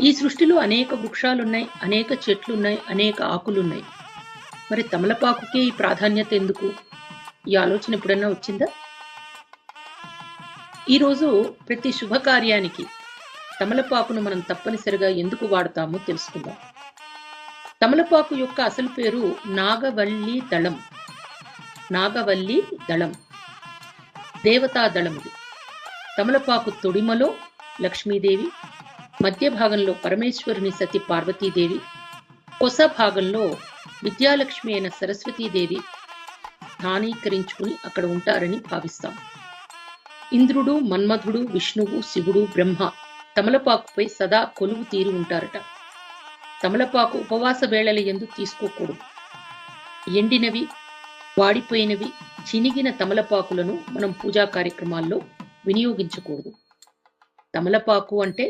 ఈ సృష్టిలో అనేక వృక్షాలున్నాయి అనేక చెట్లున్నాయి అనేక ఆకులున్నాయి. మరి తమలపాకుకే ఈ ప్రాధాన్యత ఎందుకు? ఈ ఆలోచన ఎప్పుడన్నా వచ్చిందా? ఈరోజు ప్రతి శుభకార్యానికి తమలపాకును మనం తప్పనిసరిగా ఎందుకు వాడతామో తెలుసుకుందాం. తమలపాకు యొక్క అసలు పేరు నాగవల్లి దళం. నాగవల్లి దళం. దేవతా దళం ఇది. తమలపాకు తొడిమలో లక్ష్మీదేవి మధ్య భాగంలో పరమేశ్వరుని సతి పార్వతీదేవి కొస భాగంలో విద్యాలక్ష్మి అయిన సరస్వతీదేవి స్థానీకరించుకుని అక్కడ ఉంటారని భావిస్తాం. ఇంద్రుడు మన్మధుడు విష్ణువు శివుడు బ్రహ్మ తమలపాకుపై సదా కొలువు తీరి ఉంటారట. తమలపాకు ఉపవాస వేళల ఎందు తీసుకోకూడదు. ఎండినవి వాడిపోయినవి చినిగిన తమలపాకులను మనం పూజా కార్యక్రమాల్లో వినియోగించకూడదు. తమలపాకు అంటే